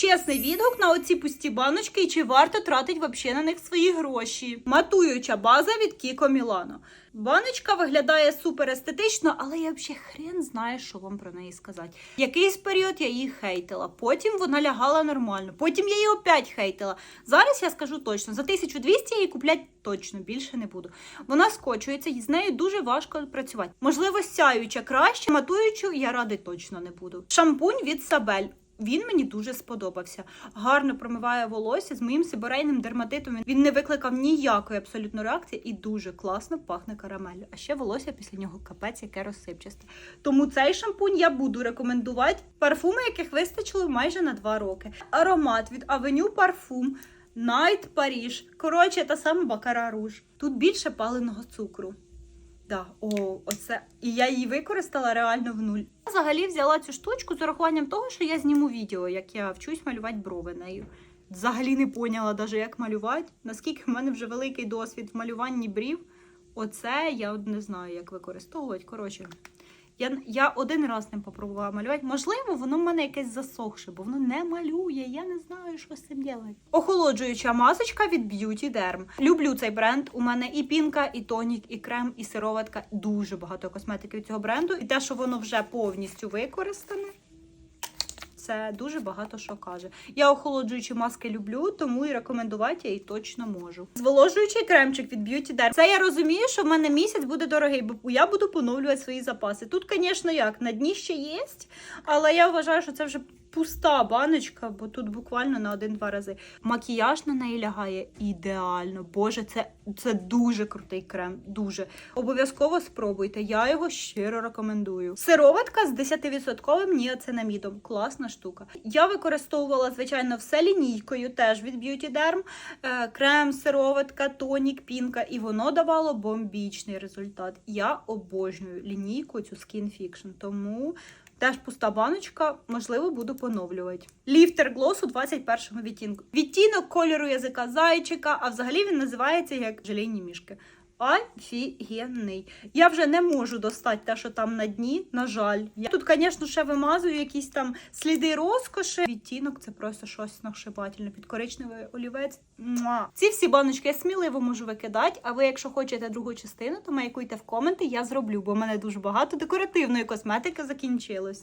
Чесний відгук на оці пусті баночки і чи варто тратить вообще на них свої гроші. Матуюча база від Кіко Мілано. Баночка виглядає супер естетично, але я взагалі хрен знає, що вам про неї сказати. Якийсь період я її хейтила, потім вона лягала нормально, потім я її опять хейтила. Зараз я скажу точно, за 1200 я її купляти точно більше не буду. Вона скочується, і з нею дуже важко працювати. Можливо, сяюча краще, матуючу я ради точно не буду. Шампунь від Сабель. Він мені дуже сподобався. Гарно промиває волосся з моїм сибирейним дерматитом. Він- не викликав ніякої абсолютно реакції і дуже класно пахне карамеллю. А ще волосся після нього капець, яке розсипчасте. Тому цей шампунь я буду рекомендувати. Парфуми, яких вистачило майже на два роки. Аромат від Avenue Parfum. Night Paris. Коротше, та сама Бакара Руж. Тут більше паленого цукру. Да, о, оце. І я її використала реально в нуль. Я взагалі взяла цю штучку з урахуванням того, що я зніму відео, як я вчусь малювати брови нею. Взагалі не поняла даже, як малювати. Наскільки в мене вже великий досвід в малюванні брів. Оце я не знаю, як використовувати. Коротше, я, я один раз ним попробувала малювати. Можливо, воно в мене якесь засохше, бо воно не малює. Я не знаю, що з цим робити. Охолоджуюча масочка від Beauty Derm. Люблю цей бренд. У мене і пінка, і тонік, і крем, і сироватка. Дуже багато косметики від цього бренду. І те, що воно вже повністю використане. Це дуже багато що каже. Я охолоджуючі маски люблю, тому і рекомендувати я її точно можу. Зволожуючий кремчик від Beauty Derm. Це я розумію, що в мене місяць буде дорогий, бо я буду поновлювати свої запаси. Тут, звісно, як на дні ще є, але я вважаю, що це вже пуста баночка, бо тут буквально на один-два рази. Макіяж на неї лягає ідеально. Боже, це, це дуже крутий крем. Дуже обов'язково спробуйте. Я його щиро рекомендую. Сироватка з 10% ніацинамідом. Класна штука. Я використовувала, звичайно, все лінійкою, теж від Beauty Derm. Е, Крем, сироватка, тонік, пінка, і воно давало бомбічний результат. Я обожнюю лінійку цю Skin Fiction, тому. Теж пуста баночка, можливо, буду поновлювати. Ліфтер глосу 21 відтінку. Відтінок кольору язика зайчика, а взагалі він називається як желейні мішки. Офігенний. Я вже не можу достати те, що там на дні, на жаль. Я тут, звісно, ще вимазую якісь там сліди розкоші. Відтінок це просто щось нахшибательне. Під коричневий олівець. Муа. Ці всі баночки я сміливо можу викидати, а ви, якщо хочете другу частину, то маякуйте в коменти, я зроблю, бо в мене дуже багато декоративної косметики закінчилось.